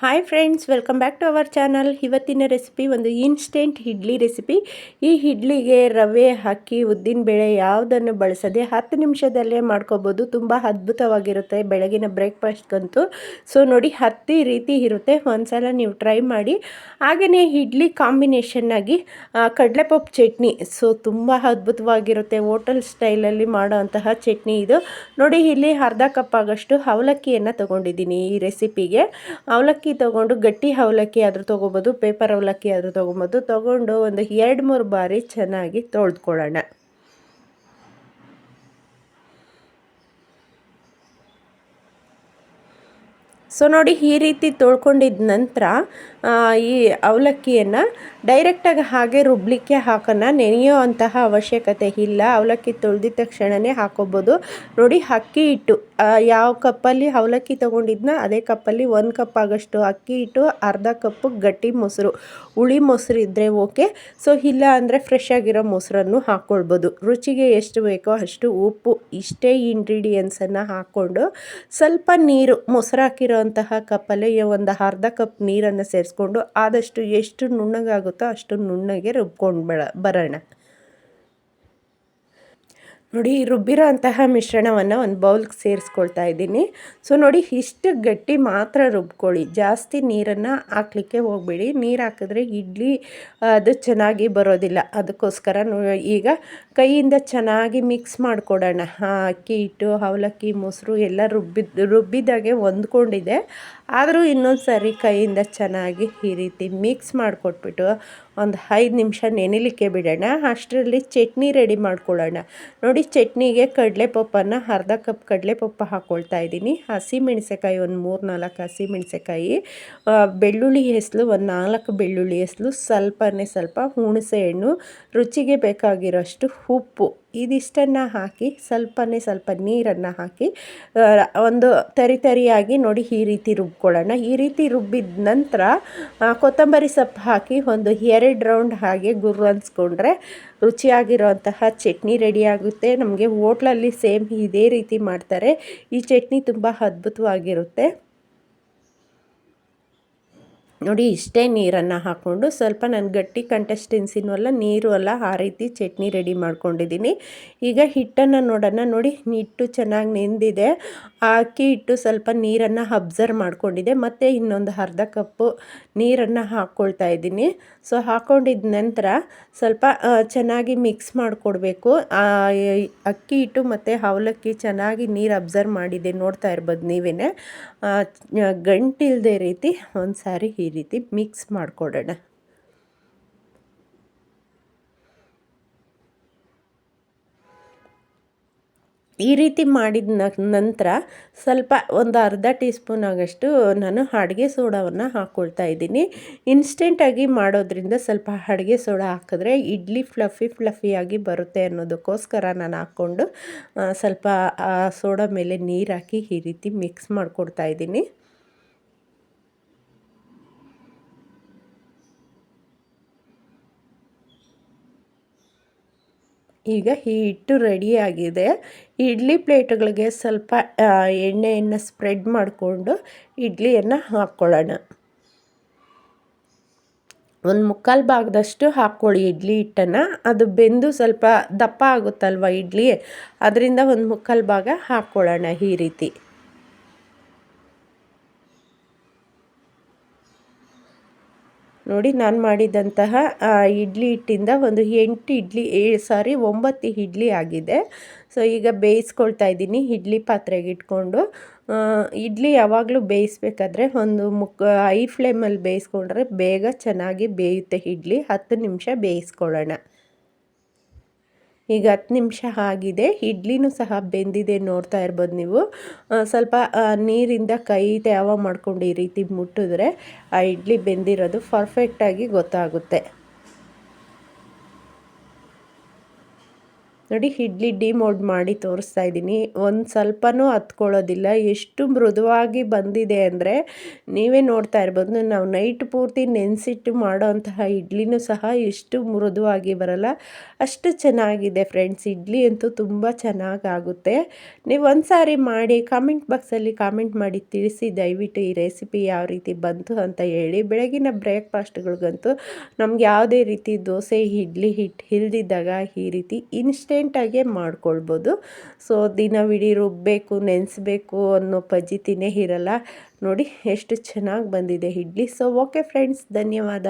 Hi friends welcome back to our channel ಇವತ್ತಿನ recipe ಒಂದು instant idli recipe ಈ ಇಡ್ಲಿಗೆ ರವೆ ಅಕ್ಕಿ ಉದ್ದಿನಬೇಳೆ ಯಾವುದನ್ನು ಬಳಸದೆ ಹತ್ತು ನಿಮಿಷದಲ್ಲೇ ಮಾಡ್ಕೋಬೋದು. ತುಂಬ ಅದ್ಭುತವಾಗಿರುತ್ತೆ ಬೆಳಗಿನ ಬ್ರೇಕ್ಫಾಸ್ಟ್ಗಂತೂ ಸೊ ನೋಡಿ, ಹತ್ತಿ ರೀತಿ ಇರುತ್ತೆ. ಒಂದ್ಸಲ ನೀವು ಟ್ರೈ ಮಾಡಿ. ಹಾಗೆಯೇ ಇಡ್ಲಿ ಕಾಂಬಿನೇಷನ್ನಾಗಿ ಕಡಲೆಪಪ್ಪು ಚಟ್ನಿ. ಸೊ ತುಂಬ ಅದ್ಭುತವಾಗಿರುತ್ತೆ ಹೋಟೆಲ್ ಸ್ಟೈಲಲ್ಲಿ ಮಾಡೋ ಅಂತಹ ಚಟ್ನಿ ಇದು. ನೋಡಿ, ಇಲ್ಲಿ ಅರ್ಧ ಕಪ್ ಆಗೋಷ್ಟು ಅವಲಕ್ಕಿಯನ್ನು ತೊಗೊಂಡಿದ್ದೀನಿ ಈ ರೆಸಿಪಿಗೆ ಅವಲಕ್ಕಿ ಅವಲಕ್ಕಿ ತೊಗೊಂಡು ಗಟ್ಟಿ ಅವಲಕ್ಕಿ ಆದರೂ ತೊಗೋಬೋದು, ಪೇಪರ್ ಅವಲಕ್ಕಿ ಆದರೂ ತೊಗೊಬೋದು. ತೊಗೊಂಡು ಒಂದು ಎರಡು ಮೂರು ಬಾರಿ ಚೆನ್ನಾಗಿ ತೊಳೆದ್ಕೊಳ್ಳೋಣ. ಸೊ ನೋಡಿ, ಈ ರೀತಿ ತೊಳ್ಕೊಂಡಿದ ನಂತರ ಈ ಅವಲಕ್ಕಿಯನ್ನು ಡೈರೆಕ್ಟಾಗಿ ಹಾಗೆ ರುಬ್ಲಿಕ್ಕೆ ಹಾಕೋಣ ನೆನೆಯೋ ಅಂತಹ ಅವಶ್ಯಕತೆ ಇಲ್ಲ. ಅವಲಕ್ಕಿ ತೊಳೆದಿದ ತಕ್ಷಣವೇ ಹಾಕೋಬೋದು. ನೋಡಿ, ಅಕ್ಕಿ ಹಿಟ್ಟು ಯಾವ ಕಪ್ಪಲ್ಲಿ ಅವಲಕ್ಕಿ ತೊಗೊಂಡಿದ್ನ ಅದೇ ಕಪ್ಪಲ್ಲಿ ಒಂದು ಕಪ್ ಆಗಷ್ಟು ಅಕ್ಕಿ ಹಿಟ್ಟು, ಅರ್ಧ ಕಪ್ಪು ಗಟ್ಟಿ ಮೊಸರು. ಹುಳಿ ಮೊಸರು ಇದ್ದರೆ ಓಕೆ. ಸೊ, ಇಲ್ಲ ಅಂದರೆ ಫ್ರೆಶ್ ಆಗಿರೋ ಮೊಸರನ್ನು ಹಾಕ್ಕೊಳ್ಬೋದು ರುಚಿಗೆ ಎಷ್ಟು ಬೇಕೋ ಅಷ್ಟು ಉಪ್ಪು, ಇಷ್ಟೇ ಇಂಗ್ರೀಡಿಯೆಂಟ್ಸನ್ನು ಹಾಕ್ಕೊಂಡು ಸ್ವಲ್ಪ ನೀರು ಮೊಸರು ಹಾಕಿರೋ ಅಂತಹ ಕಪ್ಪಲ್ಲಿ ಒಂದು ಅರ್ಧ ಕಪ್ ನೀರನ್ನು ಸೇರಿಸ್ಕೊಂಡು ಆದಷ್ಟು ಎಷ್ಟು ನುಣ್ಣಗಾಗುತ್ತೋ ಅಷ್ಟು ನುಣ್ಣಗೆ ರುಬ್ಕೊಂಡು ಬರೋಣ. ನೋಡಿ ರುಬ್ಬಿರೋ ಅಂತಹ ಮಿಶ್ರಣವನ್ನು ಒಂದು ಬೌಲ್ಗೆ ಸೇರಿಸ್ಕೊಳ್ತಾ ಇದ್ದೀನಿ. ಸೊ ನೋಡಿ, ಇಷ್ಟು ಗಟ್ಟಿ ಮಾತ್ರ ರುಬ್ಕೊಳ್ಳಿ. ಜಾಸ್ತಿ ನೀರನ್ನು ಹಾಕ್ಲಿಕ್ಕೆ ಹೋಗಬೇಡಿ. ನೀರು ಹಾಕಿದ್ರೆ ಇಡ್ಲಿ ಅದು ಚೆನ್ನಾಗಿ ಬರೋದಿಲ್ಲ. ಅದಕ್ಕೋಸ್ಕರ ಈಗ ಕೈಯಿಂದ ಚೆನ್ನಾಗಿ ಮಿಕ್ಸ್ ಮಾಡಿಕೊಡೋಣ. ಅಕ್ಕಿ ಹಿಟ್ಟು, ಅವಲಕ್ಕಿ, ಮೊಸರು ಎಲ್ಲ ರುಬ್ಬಿದ, ರುಬ್ಬಿದಾಗೆ ಹೊಂದ್ಕೊಂಡಿದೆ ಆದರೂ ಇನ್ನೊಂದು ಸರಿ ಕೈಯಿಂದ ಚೆನ್ನಾಗಿ ಈ ರೀತಿ ಮಿಕ್ಸ್ ಮಾಡಿಕೊಟ್ಬಿಟ್ಟು ಒಂದು ಐದು ನಿಮಿಷ ನೆನೆಲಿಕ್ಕೆ ಬಿಡೋಣ. ಅಷ್ಟರಲ್ಲಿ ಚಟ್ನಿ ರೆಡಿ ಮಾಡ್ಕೊಳ್ಳೋಣ. ನೋಡಿ, ಚಟ್ನಿಗೆ ಕಡಲೆಪಪ್ಪನ್ನು ಅರ್ಧ ಕಪ್ ಕಡಲೆಪಪ್ಪು ಹಾಕ್ಕೊಳ್ತಾ ಇದ್ದೀನಿ. ಹಸಿ ಮೆಣಸೆಕಾಯಿ ಒಂದು ಮೂರು ನಾಲ್ಕು ಹಸಿ ಮೆಣಸೆಕಾಯಿ ಬೆಳ್ಳುಳ್ಳಿ ಹೆಸಲು ಒಂದು ನಾಲ್ಕು ಬೆಳ್ಳುಳ್ಳಿ ಹೆಸಲು, ಸ್ವಲ್ಪನೇ ಸ್ವಲ್ಪ ಹುಣಸೆ ಹಣ್ಣು, ರುಚಿಗೆ ಬೇಕಾಗಿರೋಷ್ಟು ಉಪ್ಪು. ಇದಿಷ್ಟನ್ನು ಹಾಕಿ ಸ್ವಲ್ಪನೇ ಸ್ವಲ್ಪ ನೀರನ್ನು ಹಾಕಿ ಒಂದು ತರಿ ತರಿಯಾಗಿ ನೋಡಿ ಈ ರೀತಿ ರುಬ್ಕೊಳ್ಳೋಣ. ಈ ರೀತಿ ರುಬ್ಬಿದ ನಂತರ ಕೊತ್ತಂಬರಿ ಸೊಪ್ಪು ಹಾಕಿ ಒಂದು ಎರಡು ರೌಂಡ್ ಹಾಗೆ ಗುರು ಅನ್ಸ್ಕೊಂಡ್ರೆ ಚಟ್ನಿ ರೆಡಿಯಾಗುತ್ತೆ ನಮಗೆ ಹೋಟ್ಲಲ್ಲಿ ಸೇಮ್ ಇದೇ ರೀತಿ ಮಾಡ್ತಾರೆ. ಈ ಚಟ್ನಿ ತುಂಬ ಅದ್ಭುತವಾಗಿರುತ್ತೆ. ನೋಡಿ, ಇಷ್ಟೇ ನೀರನ್ನು ಹಾಕ್ಕೊಂಡು ಸ್ವಲ್ಪ ನಾನು ಗಟ್ಟಿ ಕಂಟೆಸ್ಟೆನ್ಸಿನೂ ನೀರು ಅಲ್ಲ ಆ ರೀತಿ ಚಟ್ನಿ ರೆಡಿ ಮಾಡ್ಕೊಂಡಿದ್ದೀನಿ. ಈಗ ಹಿಟ್ಟನ್ನು ನೋಡೋಣ. ನೋಡಿ, ಹಿಟ್ಟು ಚೆನ್ನಾಗಿ ನೆಂದಿದೆ. ಅಕ್ಕಿ ಹಿಟ್ಟು ಸ್ವಲ್ಪ ನೀರನ್ನು ಅಬ್ಸರ್ವ್ ಮಾಡ್ಕೊಂಡಿದೆ. ಮತ್ತು ಇನ್ನೊಂದು ಅರ್ಧ ಕಪ್ಪು ನೀರನ್ನು ಹಾಕ್ಕೊಳ್ತಾ ಇದ್ದೀನಿ. ಸೊ ಹಾಕ್ಕೊಂಡಿದ ನಂತರ ಸ್ವಲ್ಪ ಚೆನ್ನಾಗಿ ಮಿಕ್ಸ್ ಮಾಡಿಕೊಡ್ಬೇಕು. ಅಕ್ಕಿ ಹಿಟ್ಟು ಮತ್ತು ಅವಲಕ್ಕಿ ಚೆನ್ನಾಗಿ ನೀರು ಅಬ್ಸರ್ವ್ ಮಾಡಿದೆ ನೋಡ್ತಾ ಇರ್ಬೋದು ನೀವೇ ಗಂಟಿಲ್ಲದೆ ರೀತಿ ಒಂದು ಸಾರಿ ಈ ರೀತಿ ಮಿಕ್ಸ್ ಮಾಡಿಕೊಡೋಣ. ಈ ರೀತಿ ಮಾಡಿದ ನಂತರ ಸ್ವಲ್ಪ ಒಂದು ಅರ್ಧ ಟೀ ಸ್ಪೂನ್ ಆಗಷ್ಟು ನಾನು ಅಡುಗೆ ಸೋಡಾವನ್ನು ಹಾಕ್ಕೊಳ್ತಾ ಇದ್ದೀನಿ. ಇನ್ಸ್ಟೆಂಟಾಗಿ ಮಾಡೋದ್ರಿಂದ ಸ್ವಲ್ಪ ಅಡುಗೆ ಸೋಡಾ ಹಾಕಿದ್ರೆ ಇಡ್ಲಿ ಫ್ಲಫಿ ಫ್ಲಫಿಯಾಗಿ ಬರುತ್ತೆ ಅನ್ನೋದಕ್ಕೋಸ್ಕರ ನಾನು ಹಾಕ್ಕೊಂಡು ಸ್ವಲ್ಪ ಸೋಡಾ ಮೇಲೆ ನೀರು ಹಾಕಿ ಈ ರೀತಿ ಮಿಕ್ಸ್ ಮಾಡಿಕೊಡ್ತಾ ಇದ್ದೀನಿ. ಈಗ ಈ ಹಿಟ್ಟು ರೆಡಿಯಾಗಿದೆ ಇಡ್ಲಿ ಪ್ಲೇಟ್ಗಳಿಗೆ ಸ್ವಲ್ಪ ಎಣ್ಣೆಯನ್ನು ಸ್ಪ್ರೆಡ್ ಮಾಡಿಕೊಂಡು ಇಡ್ಲಿಯನ್ನು ಹಾಕ್ಕೊಳ್ಳೋಣ ಒಂದು ಮುಕ್ಕಾಲು ಭಾಗದಷ್ಟು ಹಾಕ್ಕೊಳ್ಳಿ ಇಡ್ಲಿ ಹಿಟ್ಟನ್ನು. ಅದು ಬೆಂದು ಸ್ವಲ್ಪ ದಪ್ಪ ಆಗುತ್ತಲ್ವ ಇಡ್ಲಿ, ಅದರಿಂದ ಒಂದು ಮುಕ್ಕಾಲು ಭಾಗ ಹಾಕ್ಕೊಳ್ಳೋಣ ಈ ರೀತಿ. ನೋಡಿ ನಾನು ಮಾಡಿದಂತಹ ಇಡ್ಲಿ ಹಿಟ್ಟಿಂದ ಒಂದು ಎಂಟು ಇಡ್ಲಿ, ಏಳು ಸಾರಿ ಒಂಬತ್ತು ಇಡ್ಲಿ ಆಗಿದೆ. ಸೊ, ಈಗ ಬೇಯಿಸ್ಕೊಳ್ತಾ ಇದ್ದೀನಿ ಇಡ್ಲಿ ಪಾತ್ರೆಗೆ ಇಟ್ಕೊಂಡು. ಇಡ್ಲಿ ಯಾವಾಗಲೂ ಬೇಯಿಸ್ಬೇಕಾದ್ರೆ ಒಂದು ಮುಕ್ ಐ ಫ್ಲೇಮಲ್ಲಿ ಬೇಯಿಸ್ಕೊಂಡ್ರೆ ಬೇಗ ಚೆನ್ನಾಗಿ ಬೇಯುತ್ತೆ ಇಡ್ಲಿ. ಹತ್ತು ನಿಮಿಷ ಬೇಯಿಸ್ಕೊಳ್ಳೋಣ. ಈಗ ಹತ್ತು ನಿಮಿಷ ಆಗಿದೆ. ಇಡ್ಲಿನೂ ಸಹ ಬೆಂದಿದೆ ನೋಡ್ತಾ ಇರ್ಬೋದು ನೀವು. ಸ್ವಲ್ಪ ನೀರಿಂದ ಕೈ ತ್ಯಾವ ಮಾಡ್ಕೊಂಡು ಈ ರೀತಿ ಮುಟ್ಟಿದ್ರೆ ಆ ಇಡ್ಲಿ ಬೆಂದಿರೋದು ಪರ್ಫೆಕ್ಟಾಗಿ ಗೊತ್ತಾಗುತ್ತೆ. ನೋಡಿ, ಇಡ್ಲಿ ಡಿಮೋಲ್ಡ್ ಮಾಡಿ ತೋರಿಸ್ತಾ ಇದ್ದೀನಿ. ಒಂದು ಸ್ವಲ್ಪನೂ ಹತ್ಕೊಳ್ಳೋದಿಲ್ಲ. ಎಷ್ಟು ಮೃದುವಾಗಿ ಬಂದಿದೆ ಅಂದರೆ ನೀವೇ ನೋಡ್ತಾ ಇರ್ಬೋದು, ನಾವು ನೈಟ್ ಪೂರ್ತಿ ನೆನೆಸಿಟ್ಟು ಮಾಡೋವಂತಹ ಇಡ್ಲಿನೂ ಸಹ ಎಷ್ಟು ಮೃದುವಾಗಿ ಬರಲ್ಲ. ಅಷ್ಟು ಚೆನ್ನಾಗಿದೆ ಫ್ರೆಂಡ್ಸ್, ಇಡ್ಲಿ ಅಂತೂ ತುಂಬ ಚೆನ್ನಾಗಾಗುತ್ತೆ. ನೀವು ಒಂದು ಸಾರಿ ಮಾಡಿ ಕಾಮೆಂಟ್ ಬಾಕ್ಸಲ್ಲಿ ಕಾಮೆಂಟ್ ಮಾಡಿ ತಿಳಿಸಿ, ದಯವಿಟ್ಟು ಈ ರೆಸಿಪಿ ಯಾವ ರೀತಿ ಬಂತು ಅಂತ ಹೇಳಿ. ಬೆಳಗಿನ ಬ್ರೇಕ್ಫಾಸ್ಟ್ಗಳಿಗಂತೂ ನಮ್ಗೆ ಯಾವುದೇ ರೀತಿ ದೋಸೆ, ಇಡ್ಲಿ ಹಿಟ್ಟು ಹಿಲ್ದಿದ್ದಾಗ ಈ ರೀತಿ ಇನ್ಸ್ಟೆಂಟಾಗೆ ಮಾಡ್ಕೊಳ್ಬೋದು. ಸೊ ದಿನವಿಡೀ ರುಬ್ಬಬೇಕು ನೆನೆಸ್ಬೇಕು ಅನ್ನೋ ಪಜಿತಿನೇ ಇರಲ್ಲ. ನೋಡಿ, ಎಷ್ಟು ಚೆನ್ನಾಗಿ ಬಂದಿದೆ ಇಡ್ಲಿ. ಸೊ ಓಕೆ ಫ್ರೆಂಡ್ಸ್ ಧನ್ಯವಾದ.